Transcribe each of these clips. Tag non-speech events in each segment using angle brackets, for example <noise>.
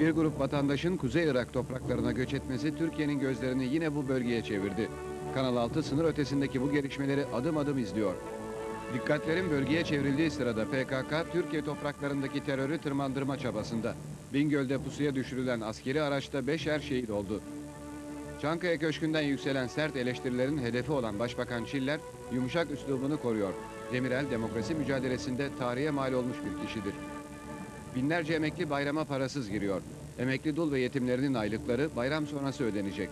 Bir grup vatandaşın Kuzey Irak topraklarına göç etmesi Türkiye'nin gözlerini yine bu bölgeye çevirdi. Kanal 6 sınır ötesindeki bu gelişmeleri adım adım izliyor. Dikkatlerin bölgeye çevrildiği sırada PKK, Türkiye topraklarındaki terörü tırmandırma çabasında. Bingöl'de pusuya düşürülen askeri araçta beşer şehit oldu. Çankaya Köşkü'nden yükselen sert eleştirilerin hedefi olan Başbakan Çiller, yumuşak üslubunu koruyor. Demirel demokrasi mücadelesinde tarihe mal olmuş bir kişidir. Binlerce emekli bayrama parasız giriyor. Emekli dul ve yetimlerinin aylıkları bayram sonrası ödenecek.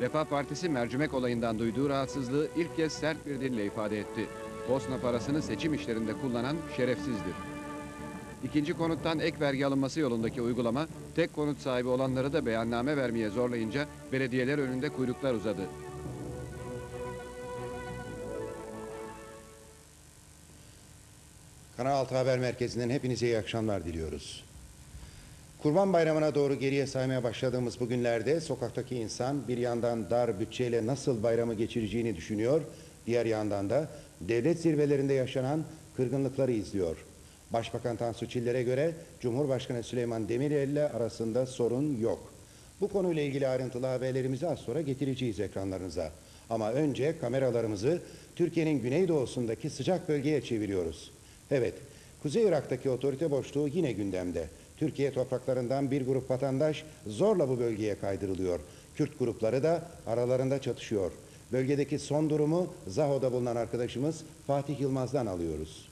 Refah Partisi mercimek olayından duyduğu rahatsızlığı ilk kez sert bir dille ifade etti. Bosna parasını seçim işlerinde kullanan şerefsizdir. İkinci konuttan ek vergi alınması yolundaki uygulama, tek konut sahibi olanları da beyanname vermeye zorlayınca belediyeler önünde kuyruklar uzadı. Kanal 6 Haber Merkezi'nden hepinize iyi akşamlar diliyoruz. Kurban Bayramı'na doğru geriye saymaya başladığımız bu günlerde sokaktaki insan bir yandan dar bütçeyle nasıl bayramı geçireceğini düşünüyor, diğer yandan da devlet zirvelerinde yaşanan kırgınlıkları izliyor. Başbakan Tansu Çiller'e göre Cumhurbaşkanı Süleyman Demirel ile arasında sorun yok. Bu konuyla ilgili ayrıntılı haberlerimizi az sonra getireceğiz ekranlarınıza. Ama önce kameralarımızı Türkiye'nin güneydoğusundaki sıcak bölgeye çeviriyoruz. Evet, Kuzey Irak'taki otorite boşluğu yine gündemde. Türkiye topraklarından bir grup vatandaş zorla bu bölgeye kaydırılıyor. Kürt grupları da aralarında çatışıyor. Bölgedeki son durumu Zaho'da bulunan arkadaşımız Fatih Yılmaz'dan alıyoruz.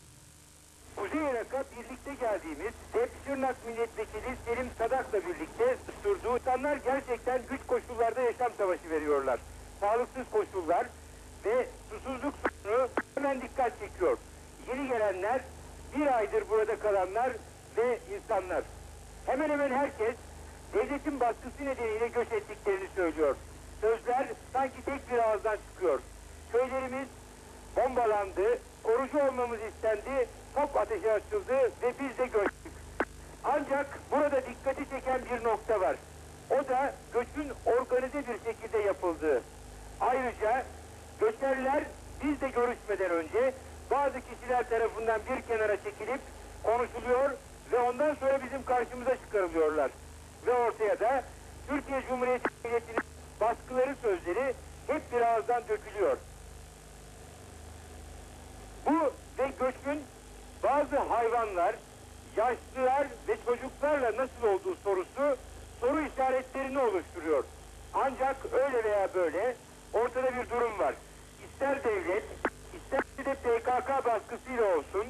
Kuzey Irak'a birlikte geldiğimiz Tepşirnak Milletvekili Selim Sadak'la birlikte sürdüğü insanlar gerçekten güç koşullarda yaşam savaşı veriyorlar. Sağlıksız koşullar ve susuzluk sorunu hemen dikkat çekiyor. Yeni gelenler, bir aydır burada kalanlar ve insanlar. Hemen hemen herkes devletin baskısı nedeniyle göç ettiklerini söylüyor. Sözler sanki tek bir ağızdan çıkıyor. Köylerimiz bombalandı, korucu olmamız istendi, top ateşi açıldı ve biz de göçtük. Ancak burada dikkati çeken bir nokta var. O da göçün organize bir şekilde yapıldığı. Ayrıca göçerler biz de görüşmeden önce bazı kişiler tarafından bir kenara çekilip konuşuluyor bizim karşımıza çıkarılıyorlar. Ve ortaya da Türkiye Cumhuriyeti Devleti'nin baskıları sözleri hep bir ağızdan dökülüyor. Bu ve göçün bazı hayvanlar, yaşlılar ve çocuklarla nasıl olduğu sorusu soru işaretlerini oluşturuyor. Ancak öyle veya böyle ortada bir durum var. İster devlet, ister de PKK baskısıyla olsun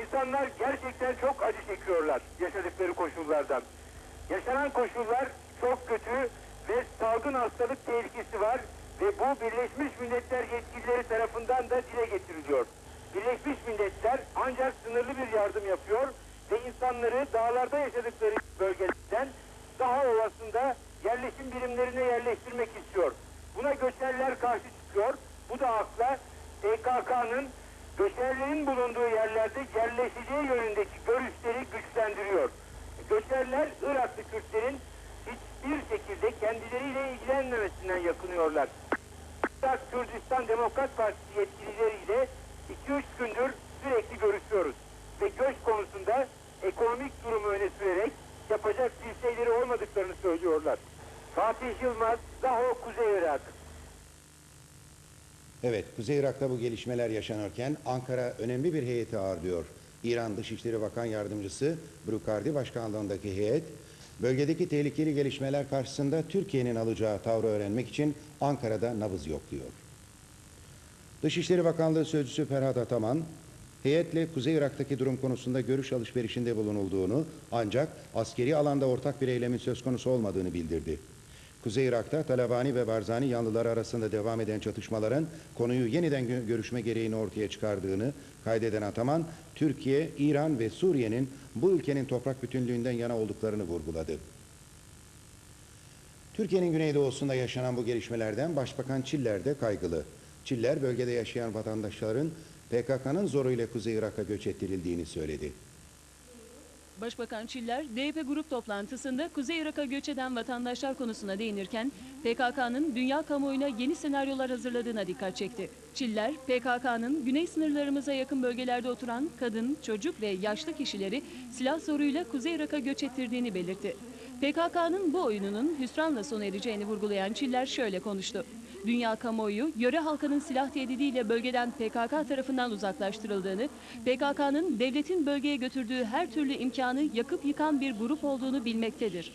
insanlar gerçekten çok acı çekiyorlar yaşadıkları koşullardan. Yaşanan koşullar çok kötü ve salgın hastalık tehlikesi var ve bu Birleşmiş Milletler yetkilileri tarafından da dile getiriliyor. Birleşmiş Milletler ancak sınırlı bir yardım yapıyor ve insanları dağlarda yaşadıkları bölgelerden daha ovasında yerleşim birimlerine yerleştirmek istiyor. Buna göçerler karşı çıkıyor. Bu da akla PKK'nın göçerlerin bulunduğu yerlerde yerleşeceği yönündeki görüşleri güçlendiriyor. Göçerler Iraklı Kürtlerin hiçbir şekilde kendileriyle ilgilenmemesinden yakınıyorlar. Irak Kürdistan Demokrat Partisi yetkilileriyle 2-3 gündür sürekli görüşüyoruz. Ve göç konusunda ekonomik durumu öne sürerek yapacak bir şeyleri olmadıklarını söylüyorlar. Fatih Yılmaz, Zaho Kuzey Irak. Evet, Kuzey Irak'ta bu gelişmeler yaşanırken Ankara önemli bir heyeti ağırlıyor. İran Dışişleri Bakan Yardımcısı Brukardi Başkanlığındaki heyet, bölgedeki tehlikeli gelişmeler karşısında Türkiye'nin alacağı tavrı öğrenmek için Ankara'da nabız yokluyor. Dışişleri Bakanlığı Sözcüsü Ferhat Ataman, heyetle Kuzey Irak'taki durum konusunda görüş alışverişinde bulunulduğunu ancak askeri alanda ortak bir eylemin söz konusu olmadığını bildirdi. Kuzey Irak'ta Talabani ve Barzani yanlıları arasında devam eden çatışmaların konuyu yeniden gö- görüşme gereğini ortaya çıkardığını kaydeden Ataman, Türkiye, İran ve Suriye'nin bu ülkenin toprak bütünlüğünden yana olduklarını vurguladı. Türkiye'nin güneydoğusunda yaşanan bu gelişmelerden Başbakan Çiller de kaygılı. Çiller bölgede yaşayan vatandaşların PKK'nın zoruyla Kuzey Irak'a göç ettirildiğini söyledi. Başbakan Çiller, DYP grup toplantısında Kuzey Irak'a göç eden vatandaşlar konusuna değinirken PKK'nın dünya kamuoyuna yeni senaryolar hazırladığına dikkat çekti. Çiller, PKK'nın güney sınırlarımıza yakın bölgelerde oturan kadın, çocuk ve yaşlı kişileri silah zoruyla Kuzey Irak'a göç ettirdiğini belirtti. PKK'nın bu oyununun hüsranla sona ereceğini vurgulayan Çiller şöyle konuştu. Dünya kamuoyu yöre halkının silah tehdidiyle bölgeden PKK tarafından uzaklaştırıldığını, PKK'nın devletin bölgeye götürdüğü her türlü imkanı yakıp yıkan bir grup olduğunu bilmektedir.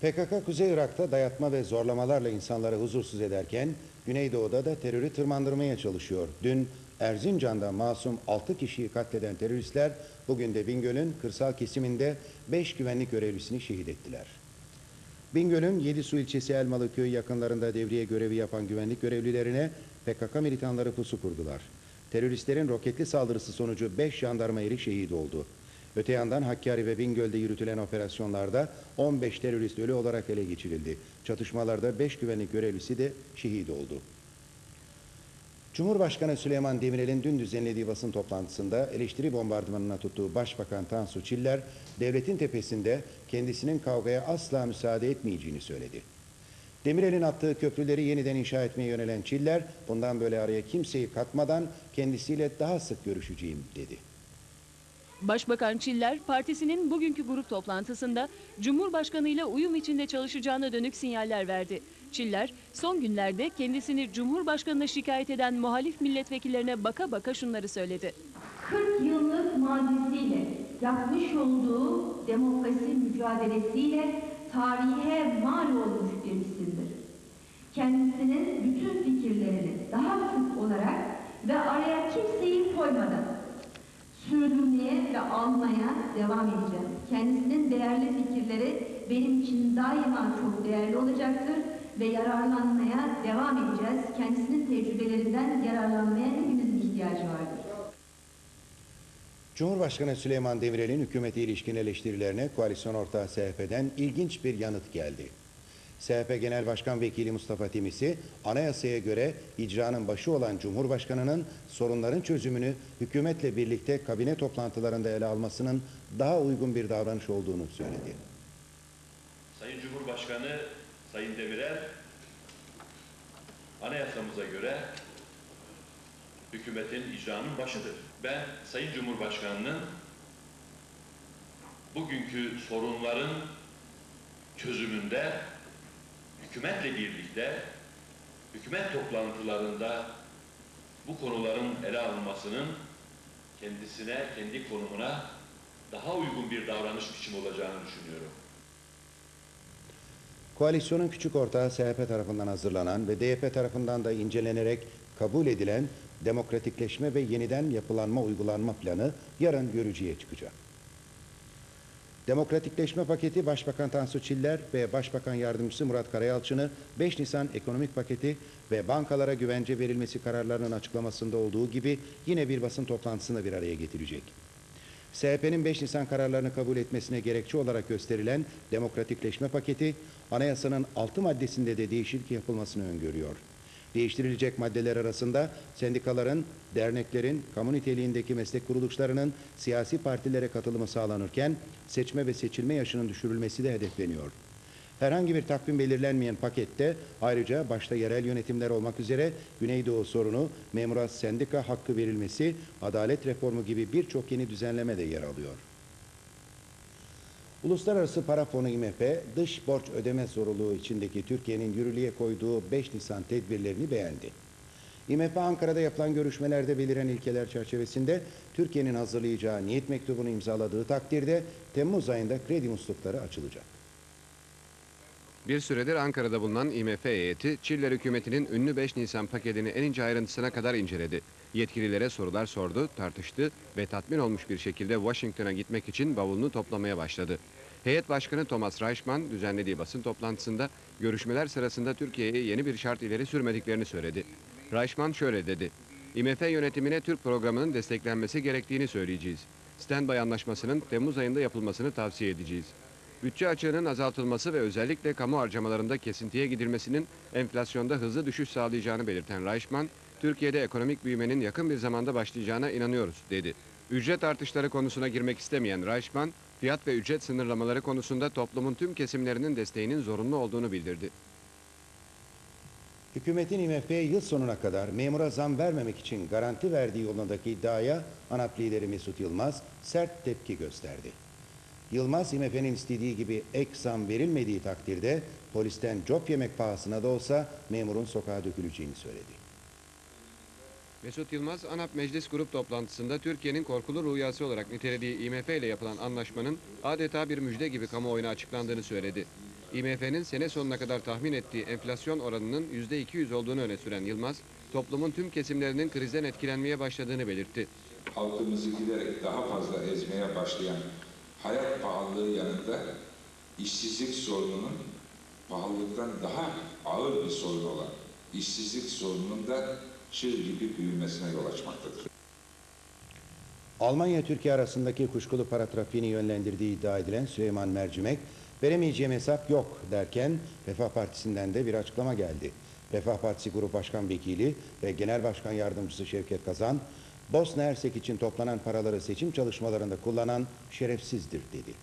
PKK Kuzey Irak'ta dayatma ve zorlamalarla insanları huzursuz ederken Güneydoğu'da da terörü tırmandırmaya çalışıyor. Dün Erzincan'da masum 6 kişiyi katleden teröristler bugün de Bingöl'ün kırsal kesiminde 5 güvenlik görevlisini şehit ettiler. Bingöl'ün Yedisu ilçesi Elmalı köyü yakınlarında devriye görevi yapan güvenlik görevlilerine PKK militanları pusu kurdular. Teröristlerin roketli saldırısı sonucu 5 jandarma eri şehit oldu. Öte yandan Hakkari ve Bingöl'de yürütülen operasyonlarda 15 terörist ölü olarak ele geçirildi. Çatışmalarda 5 güvenlik görevlisi de şehit oldu. Cumhurbaşkanı Süleyman Demirel'in dün düzenlediği basın toplantısında eleştiri bombardımanına tuttuğu Başbakan Tansu Çiller, devletin tepesinde kendisinin kavgaya asla müsaade etmeyeceğini söyledi. Demirel'in attığı köprüleri yeniden inşa etmeye yönelen Çiller, bundan böyle araya kimseyi katmadan kendisiyle daha sık görüşeceğim dedi. Başbakan Çiller, partisinin bugünkü grup toplantısında Cumhurbaşkanı ile uyum içinde çalışacağına dönük sinyaller verdi. Çiller, son günlerde kendisini Cumhurbaşkanı'na şikayet eden muhalif milletvekillerine baka baka şunları söyledi. 40 yıllık mazisiyle yapmış olduğu demokrasi mücadelesiyle tarihe mal olmuş bir isimdir. Kendisinin bütün fikirlerini daha sık olarak ve araya kimseyi koymadan sürdürmeye ve almaya devam edeceğim. Kendisinin değerli fikirleri benim için daima çok değerli olacaktır ve yararlanmaya devam edeceğiz. Kendisinin tecrübelerinden yararlanmaya hepimizin ihtiyacı vardır. Cumhurbaşkanı Süleyman Demirel'in hükümete ilişkin eleştirilerine koalisyon ortağı CHP'den ilginç bir yanıt geldi. CHP Genel Başkan Vekili Mustafa Temisi, anayasaya göre icranın başı olan Cumhurbaşkanı'nın sorunların çözümünü hükümetle birlikte kabine toplantılarında ele almasının daha uygun bir davranış olduğunu söyledi. Sayın Cumhurbaşkanı Sayın Demirel anayasamıza göre hükümetin icranın başıdır. Ben Sayın Cumhurbaşkanı'nın bugünkü sorunların çözümünde hükümetle birlikte hükümet toplantılarında bu konuların ele alınmasının kendisine, kendi konumuna daha uygun bir davranış biçimi olacağını düşünüyorum. Koalisyonun küçük ortağı CHP tarafından hazırlanan ve DYP tarafından da incelenerek kabul edilen demokratikleşme ve yeniden yapılanma uygulanma planı yarın görücüye çıkacak. Demokratikleşme paketi Başbakan Tansu Çiller ve Başbakan Yardımcısı Murat Karayalçın'ı 5 Nisan ekonomik paketi ve bankalara güvence verilmesi kararlarının açıklamasında olduğu gibi yine bir basın toplantısında bir araya getirecek. CHP'nin 5 Nisan kararlarını kabul etmesine gerekçe olarak gösterilen demokratikleşme paketi, anayasanın 6 maddesinde de değişiklik yapılmasını öngörüyor. Değiştirilecek maddeler arasında sendikaların, derneklerin, kamu niteliğindeki meslek kuruluşlarının siyasi partilere katılımı sağlanırken seçme ve seçilme yaşının düşürülmesi de hedefleniyor. Herhangi bir takvim belirlenmeyen pakette ayrıca başta yerel yönetimler olmak üzere Güneydoğu sorunu, memura sendika hakkı verilmesi, adalet reformu gibi birçok yeni düzenleme de yer alıyor. Uluslararası Para Fonu IMF, dış borç ödeme zorunluluğu içindeki Türkiye'nin yürürlüğe koyduğu 5 Nisan tedbirlerini beğendi. IMF Ankara'da yapılan görüşmelerde beliren ilkeler çerçevesinde Türkiye'nin hazırlayacağı niyet mektubunu imzaladığı takdirde Temmuz ayında kredi muslukları açılacak. Bir süredir Ankara'da bulunan IMF heyeti, Çiller hükümetinin ünlü 5 Nisan paketini en ince ayrıntısına kadar inceledi. Yetkililere sorular sordu, tartıştı ve tatmin olmuş bir şekilde Washington'a gitmek için bavulunu toplamaya başladı. Heyet Başkanı Thomas Reichmann düzenlediği basın toplantısında görüşmeler sırasında Türkiye'ye yeni bir şart ileri sürmediklerini söyledi. Reichmann şöyle dedi. IMF yönetimine Türk programının desteklenmesi gerektiğini söyleyeceğiz. Standby anlaşmasının Temmuz ayında yapılmasını tavsiye edeceğiz. Bütçe açığının azaltılması ve özellikle kamu harcamalarında kesintiye gidilmesinin enflasyonda hızlı düşüş sağlayacağını belirten Reichmann, Türkiye'de ekonomik büyümenin yakın bir zamanda başlayacağına inanıyoruz, dedi. Ücret artışları konusuna girmek istemeyen Reichmann, fiyat ve ücret sınırlamaları konusunda toplumun tüm kesimlerinin desteğinin zorunlu olduğunu bildirdi. Hükümetin IMF'ye yıl sonuna kadar memura zam vermemek için garanti verdiği yolundaki iddiaya ANAP lideri Mesut Yılmaz sert tepki gösterdi. Yılmaz IMF'nin istediği gibi ek zam verilmediği takdirde polisten cop yemek pahasına da olsa memurun sokağa döküleceğini söyledi. Mesut Yılmaz, ANAP Meclis Grup toplantısında Türkiye'nin korkulu rüyası olarak nitelediği IMF ile yapılan anlaşmanın adeta bir müjde gibi kamuoyuna açıklandığını söyledi. IMF'nin sene sonuna kadar tahmin ettiği enflasyon oranının %200 olduğunu öne süren Yılmaz, toplumun tüm kesimlerinin krizden etkilenmeye başladığını belirtti. halkımızı giderek daha fazla ezmeye başlayan hayat pahalılığı yanında işsizlik sorununun pahalılıktan daha ağır bir sorun olan işsizlik sorununun da çığ gibi büyümesine yol açmaktadır. Almanya-Türkiye arasındaki kuşkulu para trafiğini yönlendirdiği iddia edilen Süleyman Mercimek, veremeyeceğim hesap yok derken Refah Partisi'nden de bir açıklama geldi. Refah Partisi Grup Başkan Vekili ve Genel Başkan Yardımcısı Şevket Kazan, Bosna Hersek için toplanan paraları seçim çalışmalarında kullanan şerefsizdir dedi.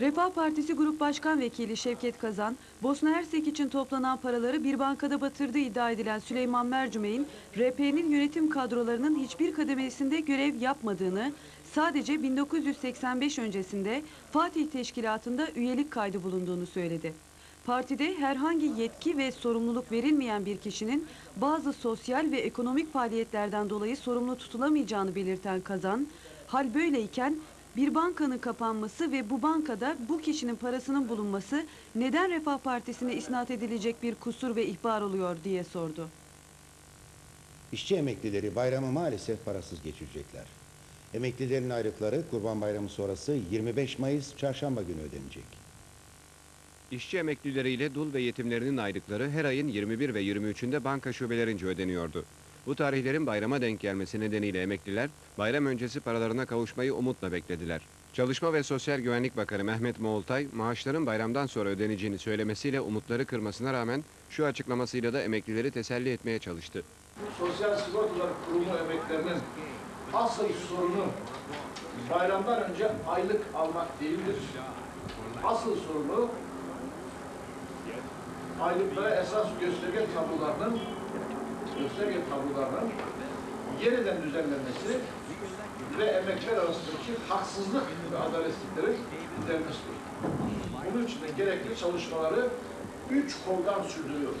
Refah Partisi Grup Başkan Vekili Şevket Kazan, Bosna Hersek için toplanan paraları bir bankada batırdığı iddia edilen Süleyman Mercümek'in RP'nin yönetim kadrolarının hiçbir kademesinde görev yapmadığını, sadece 1985 öncesinde Fatih Teşkilatı'nda üyelik kaydı bulunduğunu söyledi. Partide herhangi yetki ve sorumluluk verilmeyen bir kişinin bazı sosyal ve ekonomik faaliyetlerden dolayı sorumlu tutulamayacağını belirten Kazan, hal böyleyken bir bankanın kapanması ve bu bankada bu kişinin parasının bulunması neden Refah Partisi'ne isnat edilecek bir kusur ve ihbar oluyor diye sordu. İşçi emeklileri bayramı maalesef parasız geçirecekler. Emeklilerin aylıkları Kurban Bayramı sonrası 25 Mayıs çarşamba günü ödenecek. İşçi emeklileriyle dul ve yetimlerinin aylıkları her ayın 21 ve 23'ünde banka şubelerince ödeniyordu. Bu tarihlerin bayrama denk gelmesi nedeniyle emekliler bayram öncesi paralarına kavuşmayı umutla beklediler. Çalışma ve Sosyal Güvenlik Bakanı Mehmet Moğoltay, maaşların bayramdan sonra ödeneceğini söylemesiyle umutları kırmasına rağmen şu açıklamasıyla da emeklileri teselli etmeye çalıştı. Sosyal Sigortalar Kurumu emeklerinin asıl sorunu bayramdan önce aylık almak değildir. Asıl sorunu aylıklara esas gösterge tablolarının gösterge tablolarının yeniden düzenlenmesi ve emekler arasındaki haksızlık ve adaletsizliklerin giderilmesidir. Bunun için de gerekli çalışmaları üç koldan sürdürüyor.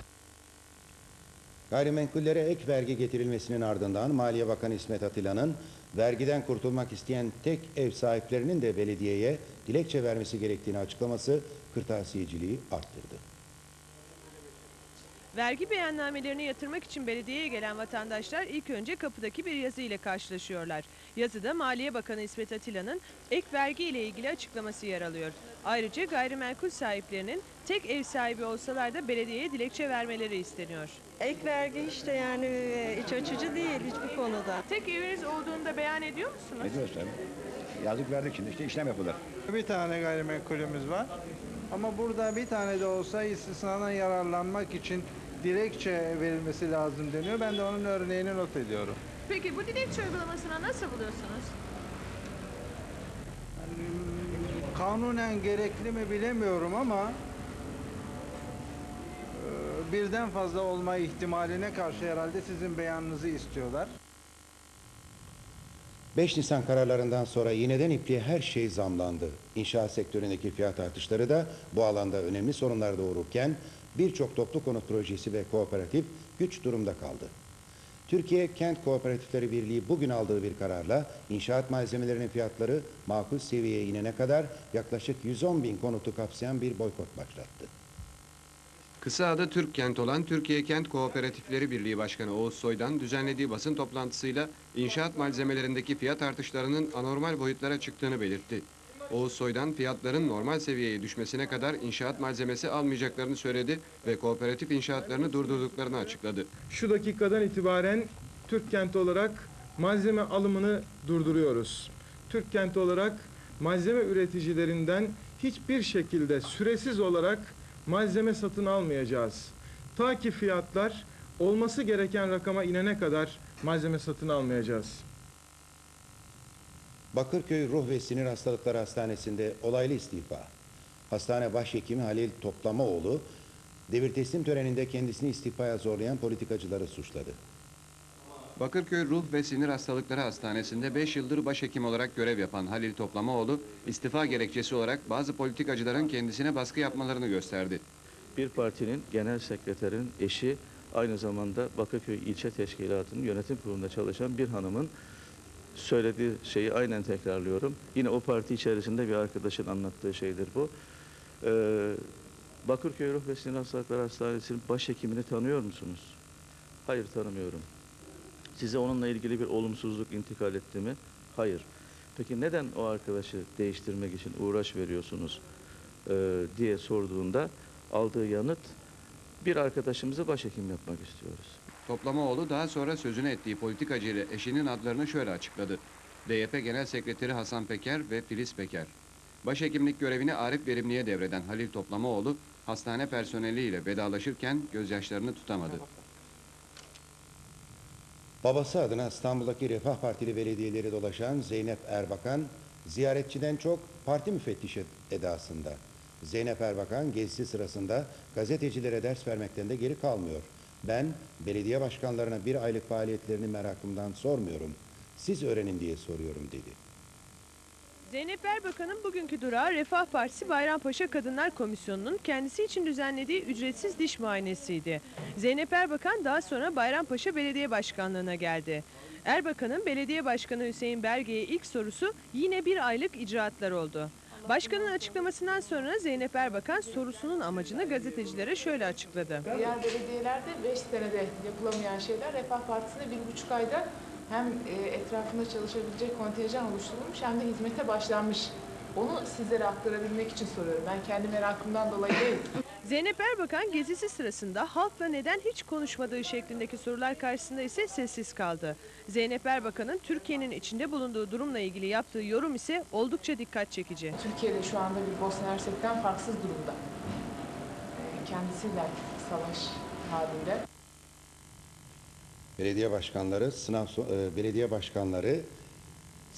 Gayrimenkullere ek vergi getirilmesinin ardından Maliye Bakanı İsmet Atilla'nın vergiden kurtulmak isteyen tek ev sahiplerinin de belediyeye dilekçe vermesi gerektiğini açıklaması kırtasiyeciliği arttırdı. Vergi beyannamelerini yatırmak için belediyeye gelen vatandaşlar ilk önce kapıdaki bir yazı ile karşılaşıyorlar. Yazıda Maliye Bakanı İsmet Atilla'nın ek vergi ile ilgili açıklaması yer alıyor. Ayrıca gayrimenkul sahiplerinin tek ev sahibi olsalar da belediyeye dilekçe vermeleri isteniyor. Ek vergi işte yani e, iç açıcı değil hiçbir konuda. Tek eviniz olduğunda beyan ediyor musunuz? Ediyoruz tabii. Yazık verdik şimdi işte işlem yapılır. Bir tane gayrimenkulümüz var. Ama burada bir tane de olsa istisnadan yararlanmak için dilekçe verilmesi lazım deniyor. Ben de onun örneğini not ediyorum. Peki bu dilekçe uygulamasına nasıl buluyorsunuz? Kanunen gerekli mi bilemiyorum ama e, birden fazla olma ihtimaline karşı herhalde sizin beyanınızı istiyorlar. 5 Nisan kararlarından sonra iğneden ipliğe her şey zamlandı. İnşaat sektöründeki fiyat artışları da bu alanda önemli sorunlar doğururken birçok toplu konut projesi ve kooperatif güç durumda kaldı. Türkiye Kent Kooperatifleri Birliği bugün aldığı bir kararla inşaat malzemelerinin fiyatları makul seviyeye inene kadar yaklaşık 110 bin konutu kapsayan bir boykot başlattı. Kısa adı Türk Kent olan Türkiye Kent Kooperatifleri Birliği Başkanı Oğuz Soy'dan düzenlediği basın toplantısıyla inşaat malzemelerindeki fiyat artışlarının anormal boyutlara çıktığını belirtti. Oğuz Soy'dan fiyatların normal seviyeye düşmesine kadar inşaat malzemesi almayacaklarını söyledi ve kooperatif inşaatlarını durdurduklarını açıkladı. Şu dakikadan itibaren Türk kenti olarak malzeme alımını durduruyoruz. Türk kenti olarak malzeme üreticilerinden hiçbir şekilde süresiz olarak malzeme satın almayacağız. Ta ki fiyatlar olması gereken rakama inene kadar malzeme satın almayacağız. Bakırköy Ruh ve Sinir Hastalıkları Hastanesi'nde olaylı istifa. Hastane Başhekimi Halil Toplamaoğlu, devir teslim töreninde kendisini istifaya zorlayan politikacıları suçladı. Bakırköy Ruh ve Sinir Hastalıkları Hastanesi'nde 5 yıldır başhekim olarak görev yapan Halil Toplamaoğlu, istifa gerekçesi olarak bazı politikacıların kendisine baskı yapmalarını gösterdi. Bir partinin genel sekreterin eşi aynı zamanda Bakırköy İlçe Teşkilatı'nın yönetim kurulunda çalışan bir hanımın söylediği şeyi aynen tekrarlıyorum. Yine o parti içerisinde bir arkadaşın anlattığı şeydir bu. Ee, Bakırköy Ruh ve Sinir Hastalıkları Hastanesi'nin başhekimini tanıyor musunuz? Hayır tanımıyorum. Size onunla ilgili bir olumsuzluk intikal etti mi? Hayır. Peki neden o arkadaşı değiştirmek için uğraş veriyorsunuz e, diye sorduğunda aldığı yanıt bir arkadaşımızı başhekim yapmak istiyoruz. Toplamaoğlu daha sonra sözünü ettiği politikacı ile eşinin adlarını şöyle açıkladı. DYP Genel Sekreteri Hasan Peker ve Filiz Peker. Başhekimlik görevini Arif Verimli'ye devreden Halil Toplamaoğlu, hastane personeliyle vedalaşırken gözyaşlarını tutamadı. Babası adına İstanbul'daki Refah Partili belediyeleri dolaşan Zeynep Erbakan, ziyaretçiden çok parti müfettişi edasında. Zeynep Erbakan gezisi sırasında gazetecilere ders vermekten de geri kalmıyor. Ben belediye başkanlarına bir aylık faaliyetlerini merakımdan sormuyorum. Siz öğrenin diye soruyorum dedi. Zeynep Erbakan'ın bugünkü durağı Refah Partisi Bayrampaşa Kadınlar Komisyonu'nun kendisi için düzenlediği ücretsiz diş muayenesiydi. Zeynep Erbakan daha sonra Bayrampaşa Belediye Başkanlığı'na geldi. Erbakan'ın belediye başkanı Hüseyin Belge'ye ilk sorusu yine bir aylık icraatlar oldu. Başkanın açıklamasından sonra Zeynep Erbakan sorusunun amacını gazetecilere şöyle açıkladı. Diğer belediyelerde 5 senede yapılamayan şeyler Refah Partisi'nde bir buçuk ayda hem e, etrafında çalışabilecek kontenjan oluşturulmuş hem de hizmete başlanmış. Onu sizlere aktarabilmek için soruyorum. Ben kendi merakımdan dolayı değil. <laughs> Zeynep Erbakan gezisi sırasında halkla neden hiç konuşmadığı şeklindeki sorular karşısında ise sessiz kaldı. Zeynep Erbakan'ın Türkiye'nin içinde bulunduğu durumla ilgili yaptığı yorum ise oldukça dikkat çekici. Türkiye'de şu anda bir Bosna Hersek'ten farksız durumda. E, Kendisiyle savaş halinde. Belediye başkanları sınav e, belediye başkanları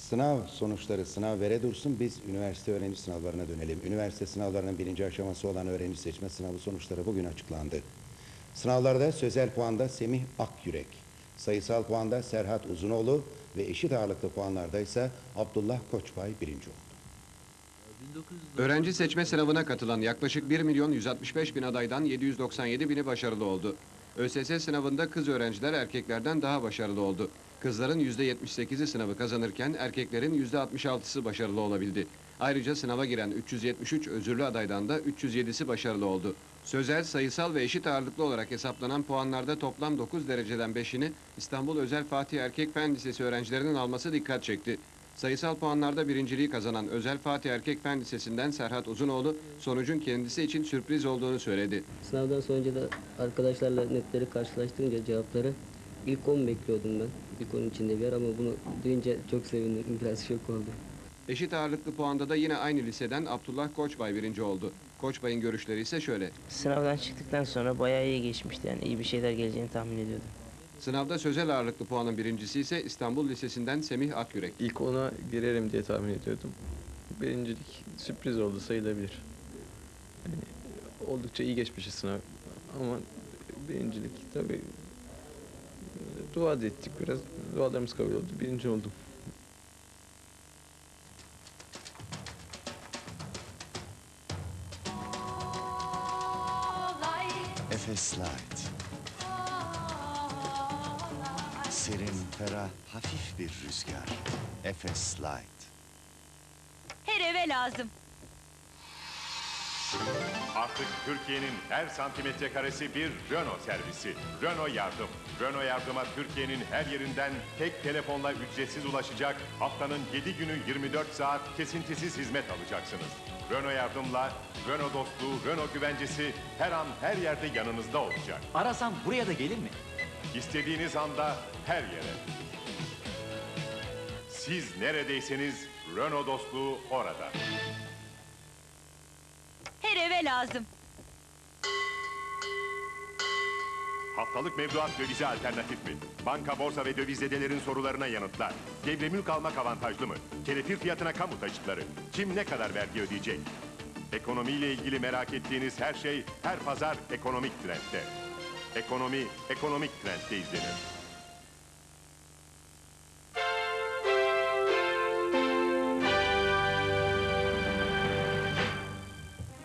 sınav sonuçları sınav vere dursun biz üniversite öğrenci sınavlarına dönelim. Üniversite sınavlarının birinci aşaması olan öğrenci seçme sınavı sonuçları bugün açıklandı. Sınavlarda sözel puanda Semih Akyürek, sayısal puanda Serhat Uzunoğlu ve eşit ağırlıklı puanlarda ise Abdullah Koçbay birinci oldu. Öğrenci seçme sınavına katılan yaklaşık 1 milyon 165 bin adaydan 797 bini başarılı oldu. ÖSS sınavında kız öğrenciler erkeklerden daha başarılı oldu. Kızların %78'i sınavı kazanırken erkeklerin %66'sı başarılı olabildi. Ayrıca sınava giren 373 özürlü adaydan da 307'si başarılı oldu. Sözel, sayısal ve eşit ağırlıklı olarak hesaplanan puanlarda toplam 9 dereceden 5'ini İstanbul Özel Fatih Erkek Fen Lisesi öğrencilerinin alması dikkat çekti. Sayısal puanlarda birinciliği kazanan Özel Fatih Erkek Fen Lisesi'nden Serhat Uzunoğlu, sonucun kendisi için sürpriz olduğunu söyledi. Sınavdan sonra da arkadaşlarla netleri karşılaştırınca cevapları ilk 10 bekliyordum ben. İlk 10 içinde bir yer ama bunu duyunca çok sevindim. <laughs> Biraz şok oldum. Eşit ağırlıklı puanda da yine aynı liseden Abdullah Koçbay birinci oldu. Koçbay'ın görüşleri ise şöyle. Sınavdan çıktıktan sonra bayağı iyi geçmişti yani iyi bir şeyler geleceğini tahmin ediyordum. Sınavda sözel ağırlıklı puanın birincisi ise İstanbul Lisesi'nden Semih Akyürek. İlk ona girerim diye tahmin ediyordum. Birincilik sürpriz oldu sayılabilir. Yani oldukça iyi geçmişiz sınav ama birincilik tabii dua da ettik biraz. Dualarımız kabul oldu. Birinci oldum. Efes Light. Serin, ferah, hafif bir rüzgar. Efes Light. Her eve lazım. Artık Türkiye'nin her santimetre karesi bir Renault servisi. Renault Yardım. Renault Yardım'a Türkiye'nin her yerinden tek telefonla ücretsiz ulaşacak, haftanın 7 günü 24 saat kesintisiz hizmet alacaksınız. Renault Yardım'la Renault dostluğu, Renault güvencesi her an her yerde yanınızda olacak. Arasam buraya da gelir mi? İstediğiniz anda her yere. Siz neredeyseniz Renault dostluğu orada. Lazım. Haftalık mevduat dövize alternatif mi? Banka, borsa ve dövizedelerin sorularına yanıtlar. Devre mülk almak avantajlı mı? Kelepir fiyatına kamu taşıtları. Kim ne kadar vergi ödeyecek? Ekonomiyle ilgili merak ettiğiniz her şey her pazar ekonomik trendte. Ekonomi, ekonomik trendte izlenir.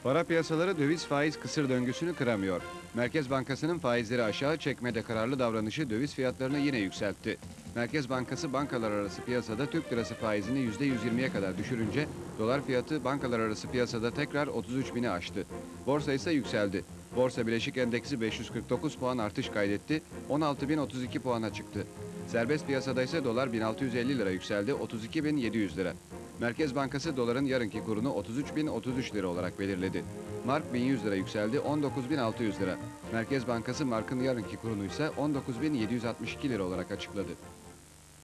Para piyasaları döviz faiz kısır döngüsünü kıramıyor. Merkez Bankası'nın faizleri aşağı çekmede kararlı davranışı döviz fiyatlarını yine yükseltti. Merkez Bankası bankalar arası piyasada Türk lirası faizini %120'ye kadar düşürünce dolar fiyatı bankalar arası piyasada tekrar 33 bini aştı. Borsa ise yükseldi. Borsa Bileşik Endeksi 549 puan artış kaydetti, 16.032 puana çıktı. Serbest piyasada ise dolar 1650 lira yükseldi, 32.700 lira. Merkez Bankası doların yarınki kurunu 33.033 lira olarak belirledi. Mark 1100 lira yükseldi, 19.600 lira. Merkez Bankası markın yarınki kurunu ise 19.762 lira olarak açıkladı.